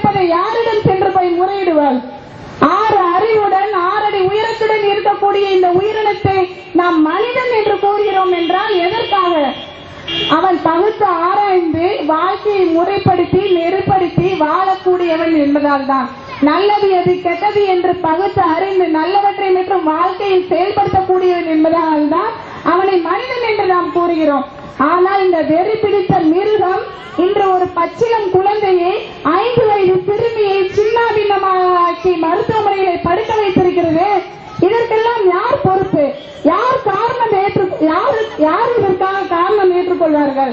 இருப்பதை யாரிடம் சென்று போய் முறையிடுவாள் ஆறு அறிவுடன் ஆறடி உயரத்துடன் இருக்கக்கூடிய இந்த உயிரினத்தை நாம் மனிதன் என்று கூறுகிறோம் என்றால் எதற்காக? அவன் பகுத்து ஆராய்ந்து வாழ்க்கையை முறைப்படுத்தி நெருப்படுத்தி வாழக்கூடியவன் என்பதால் தான். நல்லது எது கெட்டது என்று பகுத்து அறிந்து நல்லவற்றை மற்றும் வாழ்க்கையில் செயல்படுத்தக்கூடியவன் என்பதால் தான் அவனை மனிதன் என்று நாம் கூறுகிறோம். ஆனால் இந்த வெறி பிடித்த மிருகம் இன்று ஒரு பச்சிலம் குழந்தையை ஐந்து வயது சிறுமியை சின்னாபின்னமாக்கி மருத்துவமனையிலே படுக்க வைத்திருக்கிறது. இதற்கெல்லாம் யார் பொறுப்பு? யார் காரணம் ஏற்று யார் யார் இதற்காக காரணம் ஏற்றுக்கொள்வார்கள்?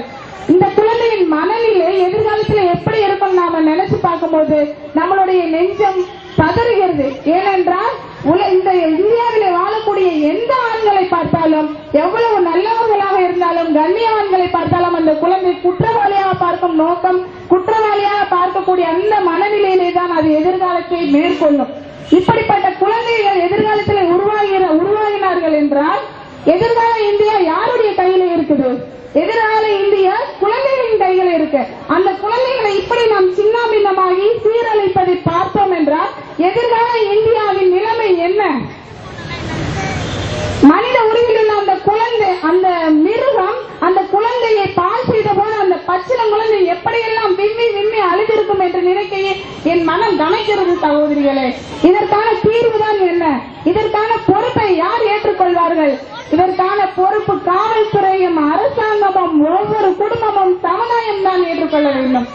இந்த குழந்தையின் மனநிலை எதிர்காலத்தில் எப்படி இருக்கும் நாம நினைச்சு பார்க்கும்போது நம்மளுடைய நெஞ்சம் பதறுகிறது. ஏனென்றால் இந்த இந்தியாவிலே வாழக்கூடிய எந்த ஆண்களை பார்த்தாலும் எவ்வளவு நல்லவர்களாக இருந்தாலும் கண்ணியவான்களை பார்த்தாலும் அந்த குழந்தை குற்றவாளியாக பார்க்கும் நோக்கம் குற்றவாளியாக பார்க்கக்கூடிய அந்த மனநிலையிலே தான் அது எதிர்காலத்தை மேற்கொள்ளும். இப்படிப்பட்ட குழந்தைகள் எதிர்காலத்தில் உருவாகிற உருவாகினார்கள் என்றால் எதிர்கால இந்தியா யாருடைய கையில இருக்குது? எதிரால இந்தியா குழந்தைகளின் கையில இருக்கு. அந்த குழந்தைகளை இப்படி நாம் சின்னாபின்னமாகி சீரழிப்பதை பார்த்தோம் என்றால் எதிர்கால இந்தியாவின் நிலைமை என்ன? மனித உருவில் உள்ள அந்த குழந்தை அந்த மிருகம் அந்த குழந்தையை பால் செய்த போது அந்த பச்சிலம் குழந்தை எப்படியெல்லாம் விம்மி விம்மி அழுதிருக்கும் என்று நினைக்கையே என் மனம் கணக்கிறது சகோதரிகளே. இதற்கான தீர்வுதான் என்ன? இதற்கான பொறுப்பை யார் ஏற்றுக்கொள்வார்கள்? இதற்கான பொறுப்பு காவல்துறையும் அரசாங்கமும் ஒவ்வொரு குடும்பமும் சமுதாயம் தான் ஏற்றுக்கொள்ள வேண்டும்.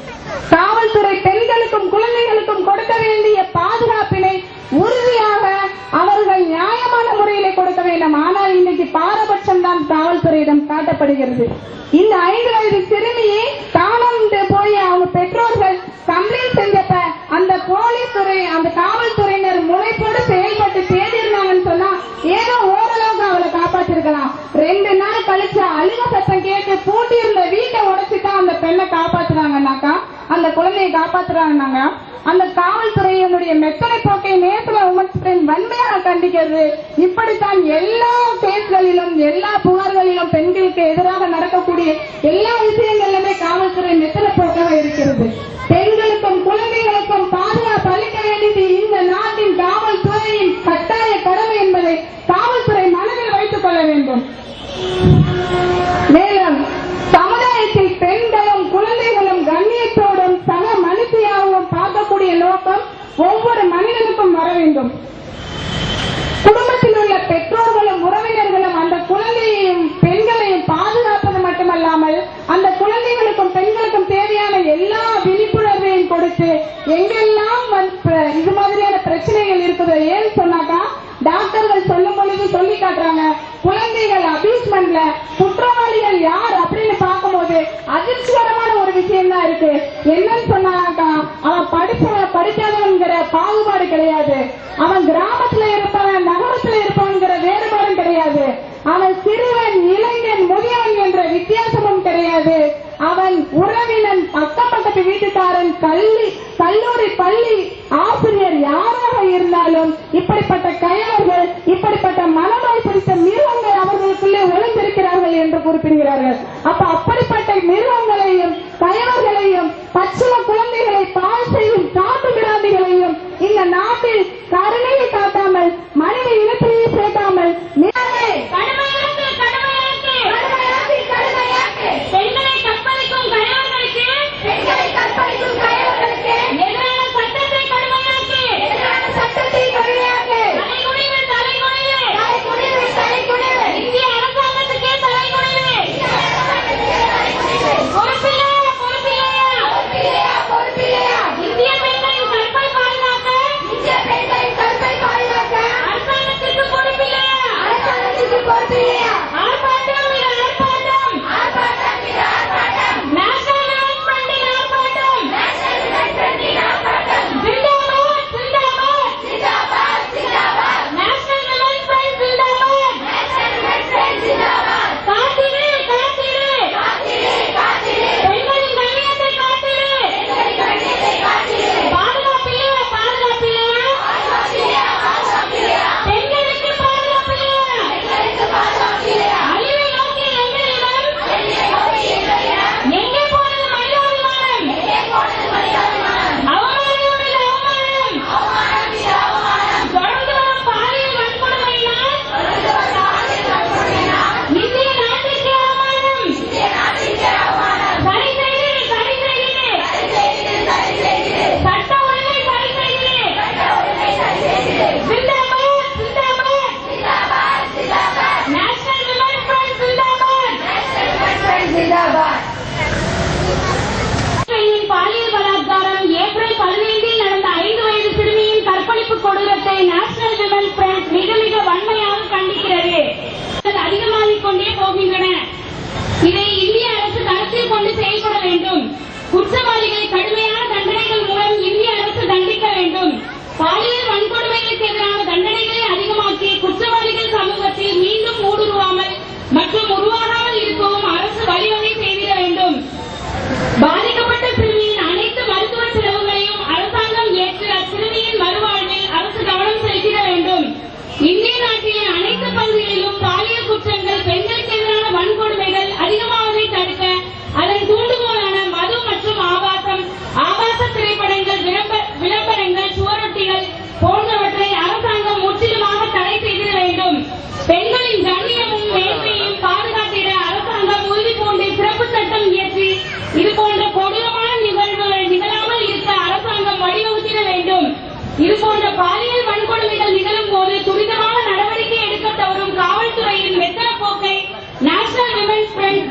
காவல்துறை பெண்களுக்கும் குழந்தைகளுக்கும் கொடுக்க வேண்டிய பாதுகாப்பினை உறுதியாக அவர்கள் நியாயமான முறையிலே கொடுக்க வேண்டும். ஆனால் இன்னைக்கு பாரபட்சம் தான் காவல்துறையிடம் காட்டப்படுகிறது. இந்த ஐந்து வயது சிறுமியை காணாம போய் அவங்க பெற்றோர்கள் கம்ப்ளைண்ட் செஞ்சப்ப அந்த போலீஸ் துறை அந்த காவல்துறையினர் முனைப்போடு செயல்பட்டு தேடி இருந்தாங்கன்னு சொன்னா ஏதோ ஓரளவுக்கு அவளை காப்பாத்திருக்கலாம் ரெண்டு நாள் கழிச்சு அழுக சத்தம் கேட்டு பூட்டி இருந்த வீட்டை உடைச்சுதான் அந்த பெண்ணை காப்பாத்துறாங்கன்னாக்கா அந்த குழந்தையை பண்றாங்க அந்த காவல்துறையினுடைய மெத்தனை போக்கை நேத்துல உமன்ஸ் வன்மையாக கண்டிக்கிறது. இப்படித்தான் எல்லா கேஸ்களிலும் எல்லா புகார்களிலும் பெண்களுக்கு எதிராக நடக்கக்கூடிய எல்லா விஷயங்களிலுமே காவல்துறை மெத்தனை போக்காக இருக்கிறது. பெண்களுக்கும் குழந்தைகளுக்கும் பாதுகாப்பு அளிக்க வேண்டியது இந்த நாட்டின் காவல்துறையின் கட்டாய கடமை என்பதை காவல்துறை மனதில் வைத்துக் கொள்ள வேண்டும். ஒவ்வொரு மனிதனுக்கும் வர வேண்டும். குடும்பத்தில் உள்ள பெற்றோர்களும் உறவினர்களும் அந்த குழந்தையையும் பெண்களையும் பாதுகாப்பது மட்டுமல்லாமல் அந்த குழந்தைகளுக்கும் பெண்களுக்கும் தேவையான எல்லா விழிப்புணர்வையும் கொடுத்து எங்கெல்லாம் இது மாதிரியான பிரச்சனைகள் இருக்குதோ ஏன்னு சொன்னாக்கா டாக்டர்கள் சொல்லும் பொழுது சொல்லி காட்டுறாங்க குழந்தைகள் அபியூஸ்மெண்ட்ல குற்றவாளிகள் யார் அப்படின்னு பார்க்கும்போது அதிர்ச்சிகரமான ஒரு விஷயம் தான் இருக்கு. என்னன்னு கிடையாது அவன் கிராமத்துல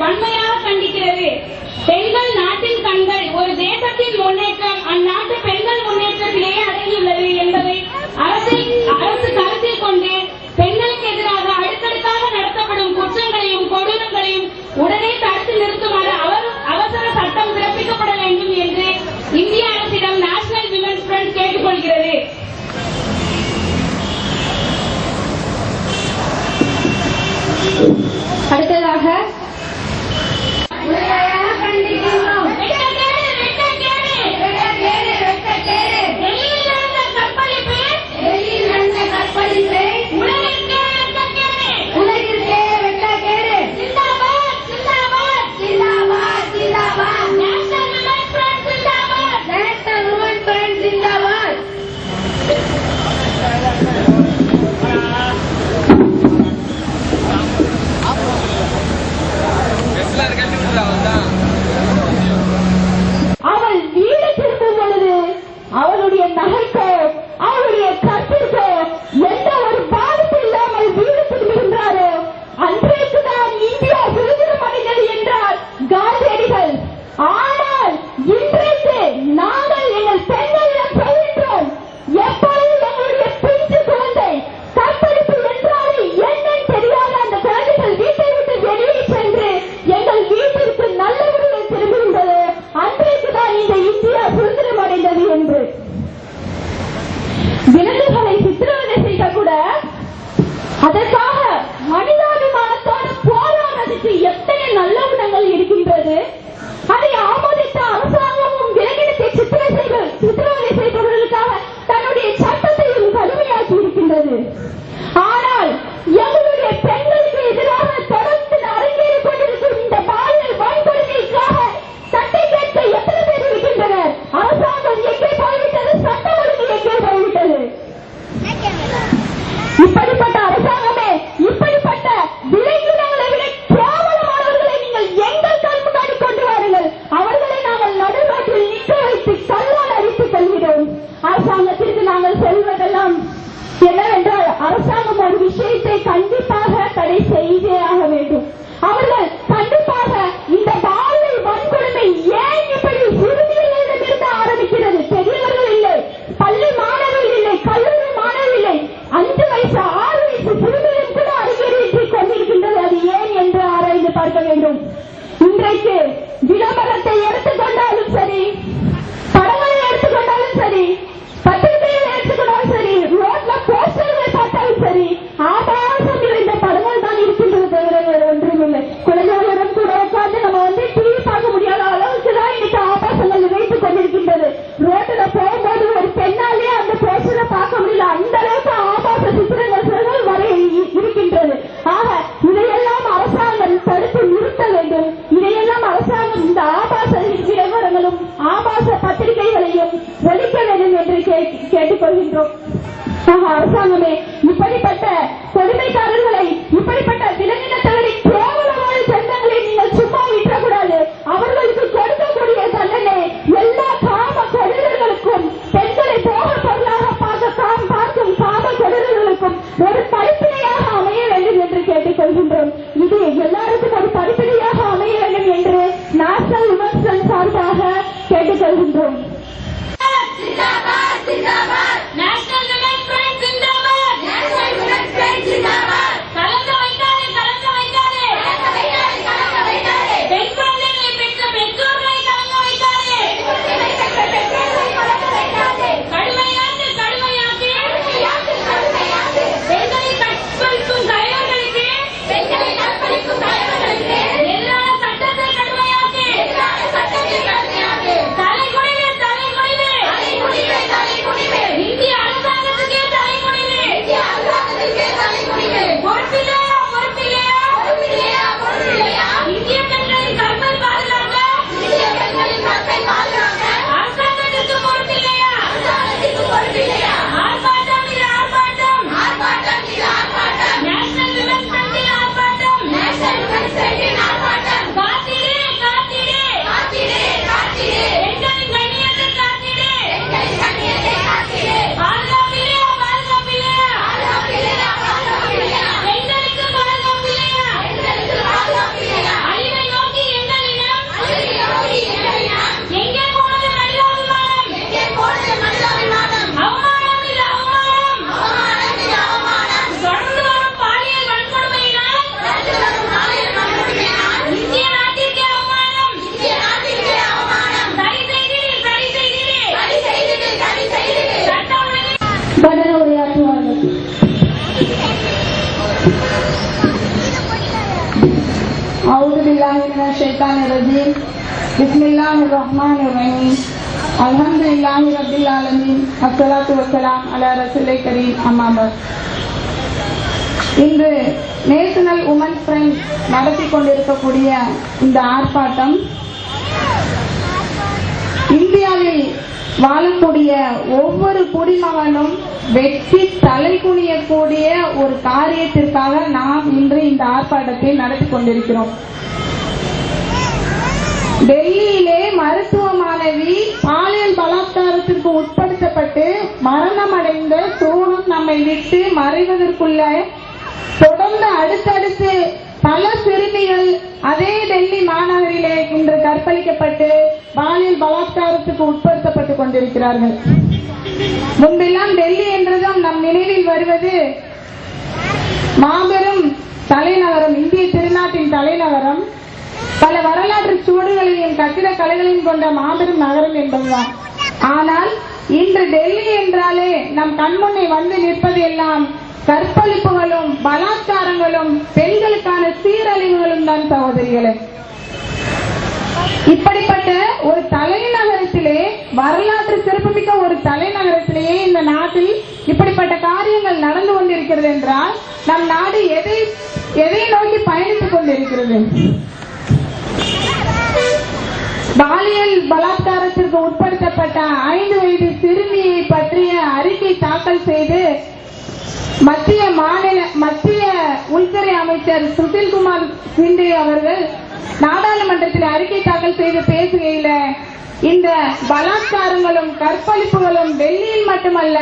வன்மையாக கண்டிக்கிறது. பெண்கள் நாட்டின் கண்கள் ஒரு தேசத்தின் முன்னேற்றம் அந்நாட்டு பெண்கள் முன்னேற்றத்திலேயே அடங்கியுள்ளது என்பதை அரசை அரசு கருத்தில் கொண்டு பெண்களுக்கு எதிராக அடுத்தடுக்காக நடத்தப்படும் குற்றங்களையும் கொடூரங்களையும் உடனே தடுத்து நிறுத்துமாறு அவர் அவசர சட்டம் பிறப்பிக்கப்பட வேண்டும் என்று இந்திய அரசிடம் நேஷனல் விமன்ஸ் ஃப்ரண்ட் கேட்டுக்கொள்கிறது. அடுத்ததாக Yeah. David Bowie. الشيطان الرجيم بسم الله الرحمن الرحيم الحمد لله رب العالمين الصلاة والسلام على رسول الكريم أما بعد இன்று நேஷனல் உமன் ஃப்ரெண்ட் நடத்தி கொண்டிருக்கக்கூடிய இந்த ஆர்ப்பாட்டம் இந்தியாவில் வாழக்கூடிய ஒவ்வொரு குடிமகனும் வெற்றி தலை குனியக்கூடிய ஒரு காரியத்திற்காக நாம் இன்று இந்த ஆர்ப்பாட்டத்தை நடத்தி கொண்டிருக்கிறோம் டெல்லியிலே மருத்துவ மாணவி பாலியல் பலாத்காரத்திற்கு உட்படுத்தப்பட்டு மரணமடைந்த சோகம் நம்மை விட்டு மறைவதற்குள்ள தொடர்ந்து அடுத்தடுத்து பல சிறுமிகள் அதே டெல்லி மாநகரிலே இன்று கற்பழிக்கப்பட்டு பாலியல் பலாத்காரத்துக்கு உட்படுத்தப்பட்டுக் கொண்டிருக்கிறார்கள். முன்பெல்லாம் டெல்லி என்றதும் நம் நினைவில் வருவது மாபெரும் தலைநகரம் இந்திய திருநாட்டின் தலைநகரம் பல வரலாற்று சூடுகளையும் கட்டிட கலைகளையும் கொண்ட மாபெரும் நகரம் என்பதுதான். ஆனால் இன்று டெல்லி என்றாலே நம் கண்முன்னே வந்து நிற்பது எல்லாம் கற்பழிப்புகளும் பலாத்காரங்களும் பெண்களுக்கான சீரழிவுகளும் தான் சகோதரிகளே. இப்படிப்பட்ட ஒரு தலைநகரத்திலே வரலாற்று சிறப்புமிக்க ஒரு தலைநகரத்திலேயே இந்த நாட்டில் இப்படிப்பட்ட காரியங்கள் நடந்து கொண்டிருக்கிறது என்றால் நம் நாடு எதை எதை நோக்கி பயணித்துக் கொண்டிருக்கிறது? பாலியல் பலாத்காரத்திற்கு உட்படுத்தப்பட்ட ஐந்து வயது சிறுமியை பற்றிய அறிக்கை தாக்கல் செய்து மத்திய மாநில மத்திய உள்துறை அமைச்சர் சுசில்குமார் சிண்டே அவர்கள் நாடாளுமன்றத்தில் அறிக்கை தாக்கல் செய்து பேசுகையில இந்த பலாத்காரங்களும் கற்பழிப்புகளும் டெல்லியில் மட்டுமல்ல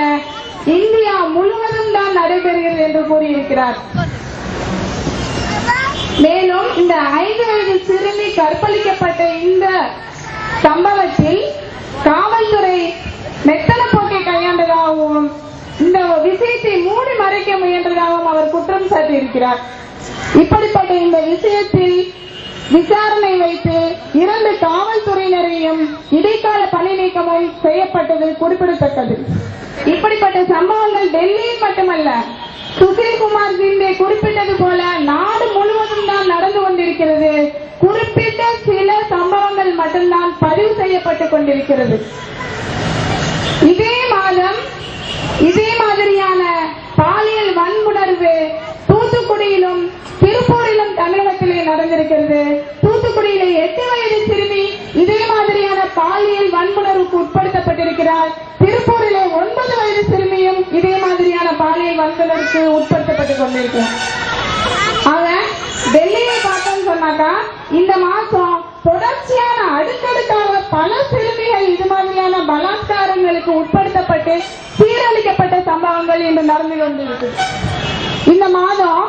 இந்தியா முழுவதும் தான் நடைபெறுகிறது என்று கூறியிருக்கிறார். மேலும் இந்த ஐந்து வயது சிறுமி கற்பழிக்கப்பட்ட இந்த சம்பவத்தில் காவல்துறை மெத்தன போக்கை கையாண்டதாகவும் இந்த விஷயத்தை மூடி மறைக்க முயன்றதாகவும் அவர் குற்றம் சாட்டியிருக்கிறார். இப்படிப்பட்ட இந்த விஷயத்தில் விசாரணை வைத்து இரண்டு காவல்துறையினரையும் இடைக்கால பணி நீக்கமும் செய்யப்பட்டது குறிப்பிடத்தக்கது. இப்படிப்பட்ட சம்பவங்கள் டெல்லியில் மட்டுமல்ல சுசில்குமார் சிண்டே குறிப்பிட்டது போல நாடு முழுவதும் தான் நடந்து கொண்டிருக்கிறது. குறிப்பிட்ட சில சம்பவங்கள் மட்டும்தான் பதிவு செய்யப்பட்டுக் கொண்டிருக்கிறது. இதே மாதம் இதே மாதிரியான பாலியல் வன்புணர்வு தூத்துக்குடியிலும் திருப்பூரிலும் தமிழகத்திலே நடந்திருக்கிறது. தூத்துக்குடியிலே எட்டு வயது சிறுமி இதே மாதிரியான பாலியல் வன்புணர்வுக்கு உட்படுத்தப்பட்டிருக்கிறார். திருப்பூர் பாலியல் உட்படுத்தப்பட்டு உட்படுத்தப்பட்டுக் அவன் டெல்லியை பார்த்தோம்னு சொன்னாக்கா இந்த மாசம் தொடர்ச்சியான அடுக்கடுக்காக பல சிறுமிகள் இது மாதிரியான பலாத்காரங்களுக்கு உட்படுத்தப்பட்டு சீரழிக்கப்பட்ட சம்பவங்கள் இன்று நடந்து கொண்டிருக்கு இந்த மாதம்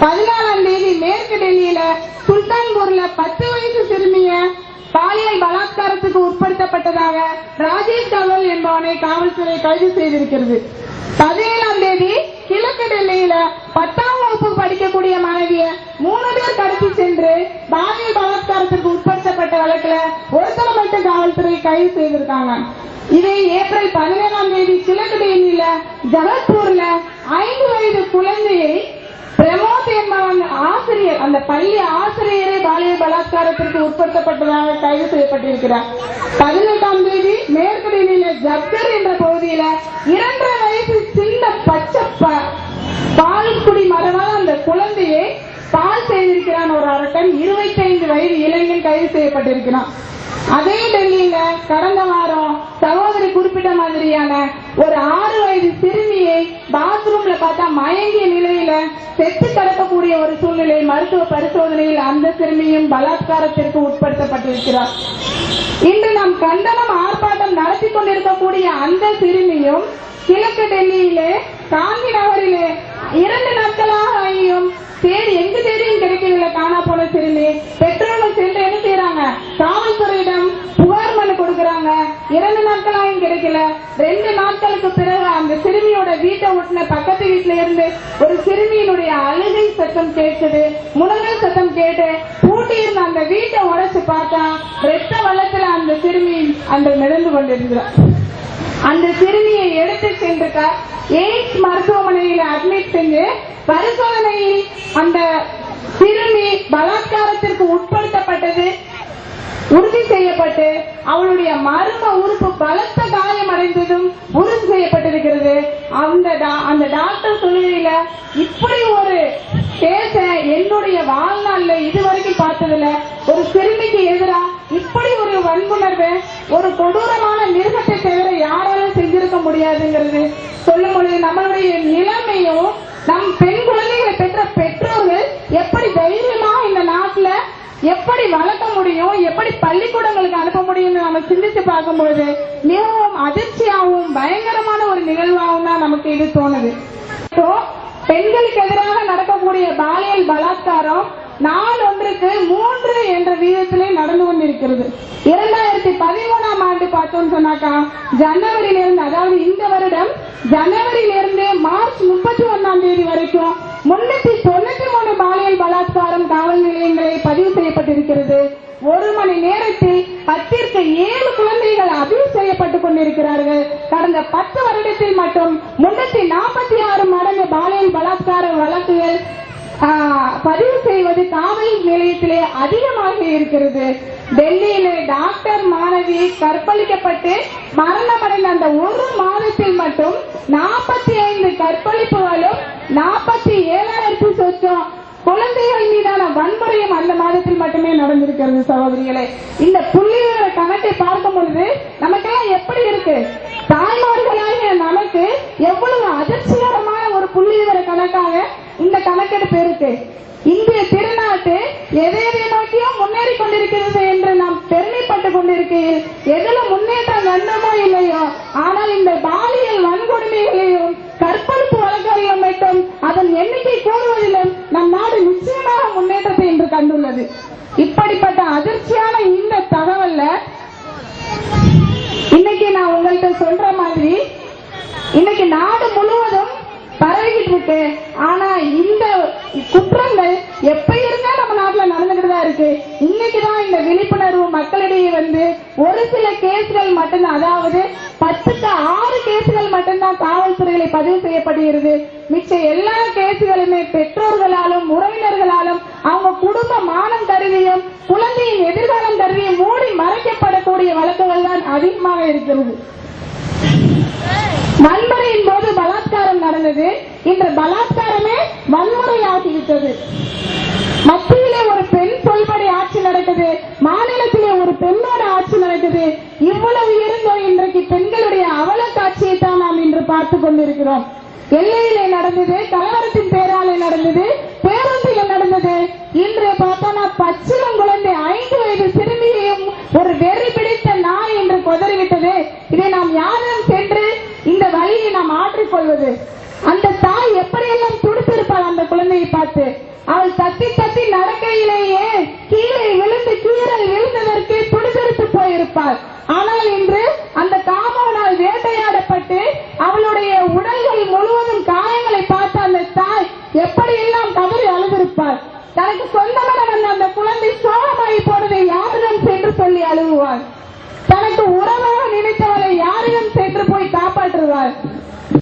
பதினாலாம் தேதி மேற்கு டெல்லியில சுல்தான்பூர்ல பத்து வயசு சிறுமிய பாலியல் பலாத்காரத்துக்கு உட்படுத்தப்பட்டதாக ராஜேஷ் கவல் என்பவனை காவல்துறை கைது செய்திருக்கிறது. பதினேழாம் தேதி கிழக்கு டெல்லியில பத்தாம் வகுப்பு படிக்கக்கூடிய மாணவிய மூணு பேர் கடத்தி சென்று பாலியல் பலாத்காரத்திற்கு உட்படுத்தப்பட்ட வழக்குல ஒருத்தர மட்டும் காவல்துறை கைது செய்திருக்காங்க. இதே ஏப்ரல் பதினேழாம் தேதி கிழக்கு டெல்லியில ஜகத்பூர்ல ஐந்து வயது குழந்தையை பிரம என்பவன் ஆசிரியர் அந்த பள்ளி ஆசிரியரே பாலியல் பலாத்காரத்திற்கு உட்படுத்தப்பட்டதாக கைது செய்யப்பட்டிருக்கிறார். பதினெட்டாம் தேதி மேற்கு ஜப்தர் என்ற பகுதியில இரண்டரை வயசு சின்ன பச்சை ப- பால்குடி மரமான அந்த குழந்தையை பால் செய்திருக்கிறான் ஒரு அரக்கன். இருபத்தைந்து வயது இளைஞன் கைது செய்யப்பட்டிருக்கிறான். அதே டெல்லியில கடந்த வாரம் சகோதரி குறிப்பிட்ட மாதிரியான ஒரு ஆறு வயது சிறுமியை பாத்ரூம்ல பார்த்தா மயங்கிய நிலையில செத்து கிடக்கக்கூடிய ஒரு சூழ்நிலை மருத்துவ பரிசோதனையில் அந்த சிறுமியும் பலாத்காரத்திற்கு உட்படுத்தப்பட்டிருக்கிறார். இன்று நாம் கண்டனம் ஆர்ப்பாட்டம் நடத்தி கொண்டிருக்கக்கூடிய அந்த சிறுமியும் கிழக்கு டெல்லியிலே காந்தி நகரிலே இரண்டு நாட்களாக ஐயும் தேடி எங்கு தேடியும் கிடைக்கவில்லை காணா போன சிறுமி. பெற்றோர்கள் சென்று என்ன செய்யறாங்க காவல்துறையிடம் புகார் மனு கொடுக்கறாங்க. இரண்டு நாட்களாயும் கிடைக்கல ரெண்டு நாட்களுக்கு பிறகு அந்த சிறுமியோட வீட்டை ஒட்டின பக்கத்து வீட்டுல இருந்து ஒரு சிறுமியினுடைய அழுகை சத்தம் கேட்குது முனகல் சத்தம் கேட்டு பூட்டி இருந்த அந்த வீட்டை உடைச்சு பார்த்தா ரத்த வளத்துல அந்த சிறுமி அந்த மிதந்து கொண்டிருந்தார் அந்த சிறுமியை எடுத்து அழைத்து சென்றிருக்கார் மருத்துவமனையில் அட்மிட் செஞ்சு பரிசோதனையில் அந்த சிறுமி பலாத்காரத்திற்கு உட்படுத்தப்பட்டது. உறுதி செய்யப்பட்டு அவளுடைய மர்ம உறுப்பு பலத்த காயம் அடைந்ததும் உறுதி செய்யப்பட்டிருக்கிறது. அந்த டா- அந்த டாக்டர் சொல்லுகையில இப்படி ஒரு கேஸ என்னுடைய வாழ்நாள்ல இதுவரைக்கும் பார்த்ததுல ஒரு சிறுமிக்கு எதிராக இப்படி ஒரு வன்புணர்வு ஒரு கொடூரமான மிருகத்தை தவிர யாராலும் செஞ்சிருக்க முடியாதுங்கிறது. சொல்லும் பொழுது நம்மளுடைய நிலைமையும் நம் பெண் குழந்தைகளை பெற்ற பெற்றோர்கள் எப்படி தைரியம் எப்படி வளர்க்க முடியும்? எப்படி பள்ளிக்கூடங்களுக்கு அனுப்ப முடியும்னு நம்ம சிந்திச்சு பார்க்கும்பொழுது மிகவும் அதிர்ச்சியாகவும் பயங்கரமான ஒரு நிகழ்வாகவும் தான் நமக்கு இது தோணுது. பெண்களுக்கு எதிராக நடக்கக்கூடிய பாலியல் பலாத்காரம் நாள் ஒன்றுக்கு மூன்று என்ற வீதத்திலே நடந்து கொண்டிருக்கிறது. இரண்டாயிரத்தி பதிமூணாம் ஆண்டு பார்த்தோம் சொன்னாக்கா ஜனவரியிலிருந்து அதாவது இந்த வருடம் ஜனவரியிலிருந்து மார்ச் முப்பத்தி ஒன்னாம் தேதி வரைக்கும் முன்னூத்தி தொண்ணூத்தி மூணு பாலியல் பலாத்காரம் காவல் நிலையங்களில் பதிவு செய்யப்பட்டிருக்கிறது. ஒரு மணி நேரத்தில் பத்திற்கு ஏழு குழந்தைகள் அபியூஸ் செய்யப்பட்டுக் கொண்டிருக்கிறார்கள். கடந்த பத்து வருடத்தில் மட்டும் முன்னூத்தி நாற்பத்தி ஆறு மடங்கு பாலியல் பலாத்கார வழக்குகள் பதிவு செய்வது காவல் நிலையத்திலே அதிகமாக இருக்கிறது. டெல்லியிலே டாக்டர் மாணவி கற்பழிக்கப்பட்டு மரணமடைந்த அந்த ஒரு மாதத்தில் மட்டும் நாற்பத்தி ஐந்து கற்பழிப்புகளும் நாற்பத்தி ஏழாயிரத்தி சொச்சம் குழந்தைகள் மீதான வன்முறையும் அந்த மாதத்தில் மட்டுமே நடந்திருக்கிறது சகோதரிகளே. இந்த புள்ளிவிவர கணக்கை பார்க்கும் பொழுது நமக்கெல்லாம் எப்படி இருக்கு? தாய்மார்களாகிய நமக்கு எவ்வளவு அதிர்ச்சிகரமான ஒரு புள்ளிவிவர கணக்காக இந்த கணக்கெடுப்பு இருக்கு. இந்திய திருநாட்டு எதை எதை நோக்கியும் முன்னேறி கொண்டிருக்கிறது என்று நாம் பெருமைப்பட்டுக் கொண்டிருக்கையில் எதுல முன்னேற்றம் கண்டமோ இல்லையோ ஆனால் இந்த பாலியல் வன்கொடுமைகளையும் கற்பழிப்பு வழக்குகளிலும் மட்டும் அதன் எண்ணிக்கை கூடுவதிலும் நம் நாடு நிச்சயமாக முன்னேற்றத்தை இன்று கண்டுள்ளது. இப்படிப்பட்ட அதிர்ச்சியான இந்த தகவல்ல இன்னைக்கு நான் உங்கள்கிட்ட சொல்ற மாதிரி இன்னைக்கு நாடு முழுவதும் பரவிக்கிட்டு இருக்கு. ஆனா இந்த குற்றங்கள் எப்ப இருந்தா நம்ம நாட்டுல நடந்துகிட்டு தான் இருக்கு? இன்னைக்கு தான் இந்த விழிப்புணர்வு மக்களிடையே வந்து ஒரு சில கேஸ்கள் மட்டும்தான் அதாவது பத்துக்கு ஆறு கேஸ்கள் மட்டும்தான் காவல்துறைகளை பதிவு செய்யப்படுகிறது. மிச்ச எல்லா கேஸ்களுமே பெற்றோர்களாலும் உறவினர்களாலும் அவங்க குடும்ப மானம் கருதியும் குழந்தையின் எதிர்காலம் கருதியும் மூடி மறைக்கப்படக்கூடிய வழக்குகள் தான் அதிகமாக இருக்கிறது. வன்முறையின் போது பலாத்காரம் நடந்தது. இன்று பலாத்காரமே வன்முறையாகிவிட்டது. மத்தியிலே ஒரு பெண் சொல்படி ஆட்சி நடக்குது. மாநிலத்திலே ஒரு பெண்ணோட ஆட்சி நடக்குது. இவ்வளவு இருந்தோம் இன்றைக்கு பெண்களுடைய அவல காட்சியை தான் நாம் இன்று பார்த்து கொண்டிருக்கிறோம். எல்லையிலே நடந்தது கலவரத்தின் பேராலே நடந்தது பேருந்தில நடந்தது. இன்று பார்த்தோம்னா